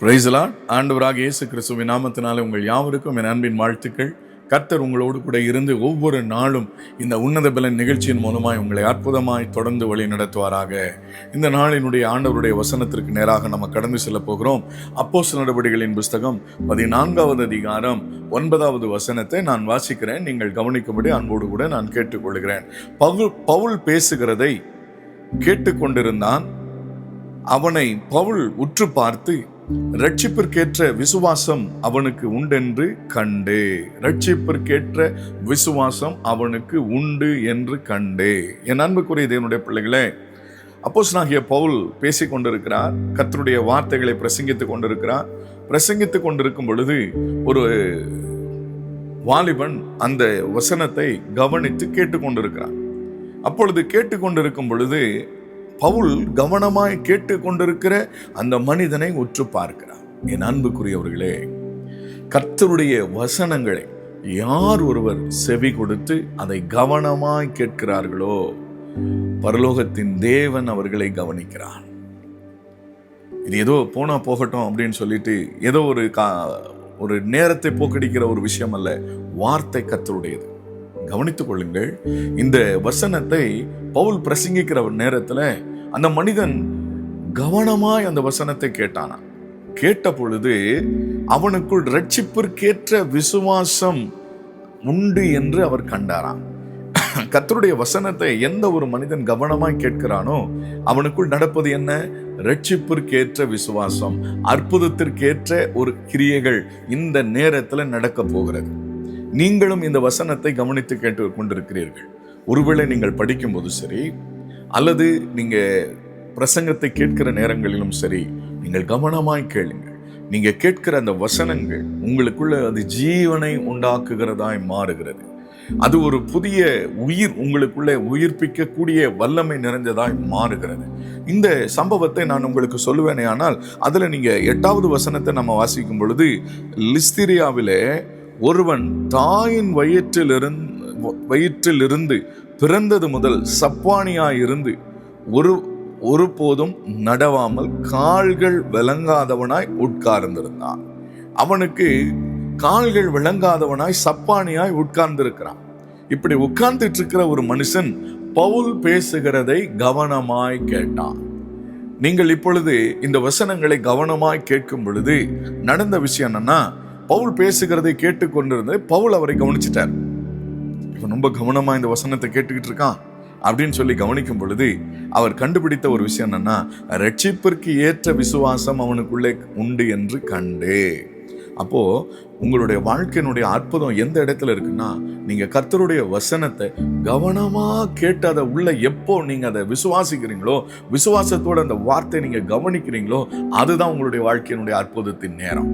பிரைஸ்லா ஆண்டவராக இயேசு கிறிஸ்துவின் நாமத்தினாலே உங்கள் யாவருக்கும் என் அன்பின் வாழ்த்துக்கள். கர்த்தர் உங்களோடு கூட இருந்து ஒவ்வொரு நாளும் இந்த உன்னத பலன் நிகழ்ச்சியின் மூலமாய் உங்களை அற்புதமாய் தொடர்ந்து வழி நடத்துவாராக. இந்த நாளினுடைய ஆண்டவருடைய வசனத்திற்கு நேராக நம்ம கடந்து செல்ல போகிறோம். அப்போஸ் நடவடிக்கைகளின் புஸ்தகம் பதினான்காவது அதிகாரம் ஒன்பதாவது வசனத்தை நான் வாசிக்கிறேன். நீங்கள் கவனிக்கும்படி அன்போடு கூட நான் கேட்டுக்கொள்கிறேன். பவுல் பவுல் பேசுகிறதை கேட்டுக்கொண்டிருந்தான். அவனை பவுல் உற்று பார்த்து ரட்சிப்பிற்கேற்ற விசுவாசம் அவனுக்கு உண்டென்று கண்டே. ரட்சிப்பிற்கேற்ற விசுவாசம் அவனுக்கு உண்டு என்று கண்டே. என் அன்புக்குரிய தேவனுடைய பிள்ளைகளே அப்போஸ் நாகிய பவுல் பேசிக் கொண்டிருக்கிறார் கத்தருடைய வார்த்தைகளை பிரசங்கித்துக் கொண்டிருக்கிறார். பிரசங்கித்துக் கொண்டிருக்கும் பொழுது ஒரு வாலிபன் அந்த வசனத்தை கவனித்து கேட்டுக்கொண்டிருக்கிறான் அப்பொழுது கேட்டுக்கொண்டிருக்கும் பொழுது பவுல் கவனமாய் கேட்டு கொண்டிருக்கிற அந்த மனிதனை உற்று பார்க்கிறார். என் அன்புக்குரியவர்களே கர்த்தருடைய வசனங்களை யார் ஒருவர் செவி கொடுத்து அதை கவனமாய் கேட்கிறார்களோ பரலோகத்தின் தேவன் அவர்களை கவனிக்கிறார். இது ஏதோ போனா போகட்டும் அப்படின்னு சொல்லிட்டு ஏதோ ஒரு கா ஒரு நேரத்தை போக்கடிக்கிற ஒரு விஷயம் அல்ல வார்த்தை கத்தருடையது கவனித்துக் கொள்ளுங்கள் இந்த வசனத்தை பவுல் பிரசங்கிக்கிற நேரத்தில் அந்த மனிதன் கவனமாய் அந்த வசனத்தை கேட்டானா கேட்ட பொழுது அவனுக்குள் ரட்சிப்பிற்கேற்ற விசுவாசம் உண்டு என்று அவர் கண்டாராம். கத்தருடைய வசனத்தை எந்த ஒரு மனிதன் கவனமாய் கேட்கிறானோ அவனுக்குள் நடப்பது என்ன? ரட்சிப்பிற்கேற்ற விசுவாசம் அற்புதத்திற்கேற்ற ஒரு கிரியைகள் இந்த நேரத்தில் நடக்க போகிறது. நீங்களும் இந்த வசனத்தை கவனித்து கேட்டு கொண்டிருக்கிறீர்கள். ஒருவேளை நீங்கள் படிக்கும்போது சரி அல்லது நீங்கள் பிரசங்கத்தை கேட்கிற நேரங்களிலும் சரி நீங்கள் கவனமாய் கேளுங்கள். நீங்கள் கேட்கிற அந்த வசனங்கள் உங்களுக்குள்ள அது ஜீவனை உண்டாக்குகிறதாய் மாறுகிறது. அது ஒரு புதிய உயிர் உங்களுக்குள்ளே உயிர்ப்பிக்கக்கூடிய வல்லமை நிறைந்ததாய் மாறுகிறது. இந்த சம்பவத்தை நான் உங்களுக்கு சொல்லுவேனே ஆனால் அதில் நீங்கள் எட்டாவது வசனத்தை நம்ம வாசிக்கும் பொழுது லிஸ்திரியாவிலே ஒருவன் தாயின் வயிற்றிலிருந்து வயிற்றிலிருந்து பிறந்தது முதல் சப்பானியாய் இருந்து ஒரு ஒருபோதும் நடவாமல் கால்கள் விளங்காதவனாய் உட்கார்ந்திருந்தான். அவனுக்கு கால்கள் விளங்காதவனாய் சப்பானியாய் உட்கார்ந்திருக்கிறான். இப்படி உட்கார்ந்துட்டு இருக்கிற ஒரு மனுஷன் பவுல் பேசுகிறதை கவனமாய் கேட்டான். நீங்கள் இப்பொழுது இந்த வசனங்களை கவனமாய் கேட்கும் பொழுது நடந்த விஷயம் என்னன்னா பவுல் பேசுகிறதை கேட்டுக்கொண்டிருந்து பவுல் அவரை கவனிச்சிட்டார். இவன் ரொம்ப கவனமாக இந்த வசனத்தை கேட்டுக்கிட்டு இருக்கான் அப்படின்னு சொல்லி கவனிக்கும் பொழுது அவர் கண்டுபிடித்த ஒரு விஷயம் என்னன்னா ரட்சிப்பிற்கு ஏற்ற விசுவாசம் அவனுக்குள்ளே உண்டு என்று கண்டு அப்போ உங்களுடைய வாழ்க்கையினுடைய அற்புதம் எந்த இடத்துல இருக்குன்னா நீங்க கர்த்தருடைய வசனத்தை கவனமா கேட்டு அதை உள்ள எப்போ நீங்க அதை விசுவாசிக்கிறீங்களோ விசுவாசத்தோட அந்த வார்த்தை நீங்க கவனிக்கிறீங்களோ அதுதான் உங்களுடைய வாழ்க்கையினுடைய அற்புதத்தின் நேரம்.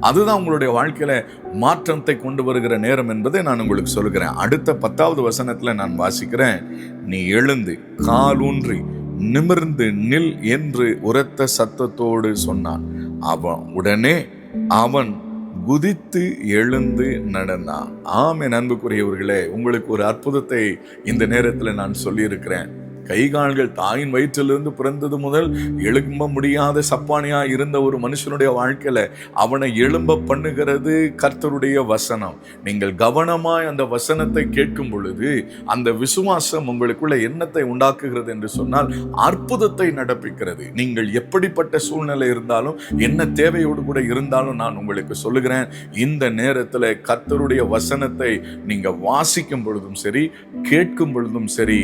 அதுதான் உங்களுடைய வாழ்க்கையில் மாற்றத்தை கொண்டு வருகிற நேரம் என்பதை நான் உங்களுக்கு சொல்கிறேன் அடுத்த பத்தாவது வசனத்தில் நான் வாசிக்கிறேன். நீ எழுந்து காலூன்றி நிமிர்ந்து நில் என்று உரத்த சத்தத்தோடு சொன்னான். அவன் உடனே அவன் குதித்து எழுந்து நடந்தான். ஆமே அன்புக்குரியவர்களே உங்களுக்கு ஒரு அற்புதத்தை இந்த நேரத்தில் நான் சொல்லியிருக்கிறேன். கை கால்கள் தாயின் வயிற்றிலிருந்து பிறந்தது முதல் எழும்ப முடியாத சப்பானியா இருந்த ஒரு மனுஷனுடைய வாழ்க்கையில அவனை எழும்ப பண்ணுகிறது கர்த்தருடைய வசனம். நீங்கள் கவனமாய் அந்த வசனத்தை கேட்கும் பொழுது அந்த விசுவாசம் உங்களுக்குள்ள எண்ணத்தை உண்டாக்குகிறது என்று சொன்னால் அற்புதத்தை நடப்பிக்கிறது. நீங்கள் எப்படிப்பட்ட சூழ்நிலை இருந்தாலும் என்ன தேவையோடு கூட இருந்தாலும் நான் உங்களுக்கு சொல்லுகிறேன் இந்த நேரத்தில் கர்த்தருடைய வசனத்தை நீங்க வாசிக்கும் பொழுதும் சரி கேட்கும் பொழுதும் சரி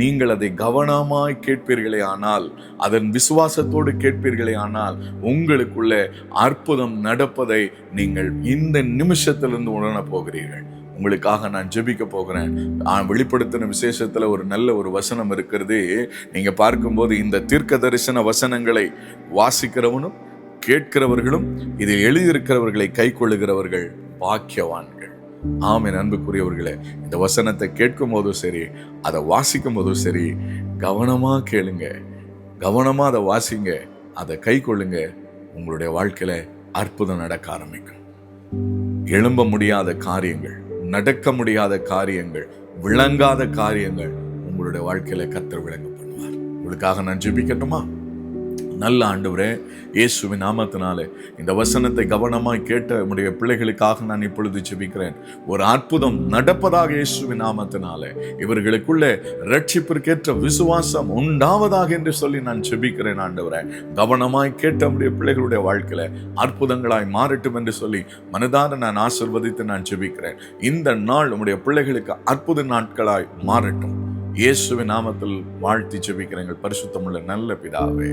நீங்கள் அதை கவனமாய் கேட்பீர்களே ஆனால் அதன் விசுவாசத்தோடு கேட்பீர்களே ஆனால் உங்களுக்குள்ள அற்புதம் நடப்பதை நீங்கள் இந்த நிமிஷத்திலிருந்து உணர போகிறீர்கள். உங்களுக்காக நான் ஜெபிக்க போகிறேன். நான் வெளிப்படுத்தின விசேஷத்துல ஒரு நல்ல ஒரு வசனம் இருக்கிறது. நீங்கள் பார்க்கும்போது இந்த தீர்க்க தரிசன வசனங்களை வாசிக்கிறவனும் கேட்கிறவர்களும் இதில் எழுதியிருக்கிறவர்களை கை கொள்ளுகிறவர்கள் பாக்கியவான்கள். ஆம் என் அன்புக்குரியவர்களே இந்த வசனத்தை கேட்கும் போதும் சரி அதை வாசிக்கும் போதும் சரி கவனமா கேளுங்க. கவனமா அதை வாசிங்க அதை கை கொள்ளுங்க. உங்களுடைய வாழ்க்கையில அற்புதம் நடக்க ஆரம்பிக்கும். எழும்ப முடியாத காரியங்கள் நடக்க முடியாத காரியங்கள் விளங்காத காரியங்கள் உங்களுடைய வாழ்க்கையில கத்தர் விளங்க பண்ணுவார். உங்களுக்காக நான் ஜெபிக்கட்டுமா? நல்ல ஆண்டவரே இயேசுவின் நாமத்தினாலே இந்த வசனத்தை கவனமாய் கேட்ட உடைய பிள்ளைகளுக்காக நான் இப்பொழுது ஜெபிக்கிறேன். ஒரு அற்புதம் நடப்பதாக இயேசுவின் நாமத்தினாலே இவர்களுக்குள்ளே ரட்சிப்பிற்கேற்ற விசுவாசம் உண்டாவதாக என்று சொல்லி நான் ஜெபிக்கிறேன் ஆண்டவரே. கவனமாய் கேட்ட உடைய பிள்ளைகளுடைய வாழ்க்கையில அற்புதங்களாய் மாறட்டும் என்று சொல்லி மனதார நான் ஆசிர்வதித்து நான் ஜெபிக்கிறேன். இந்த நாள் உம்முடைய பிள்ளைகளுக்கு அற்புத நாட்களாய் மாறட்டும். இயேசுவின் நாமத்தில் வாழ்த்தி ஜெபிக்கிற பரிசுத்தமுள்ள நல்ல பிதாவே.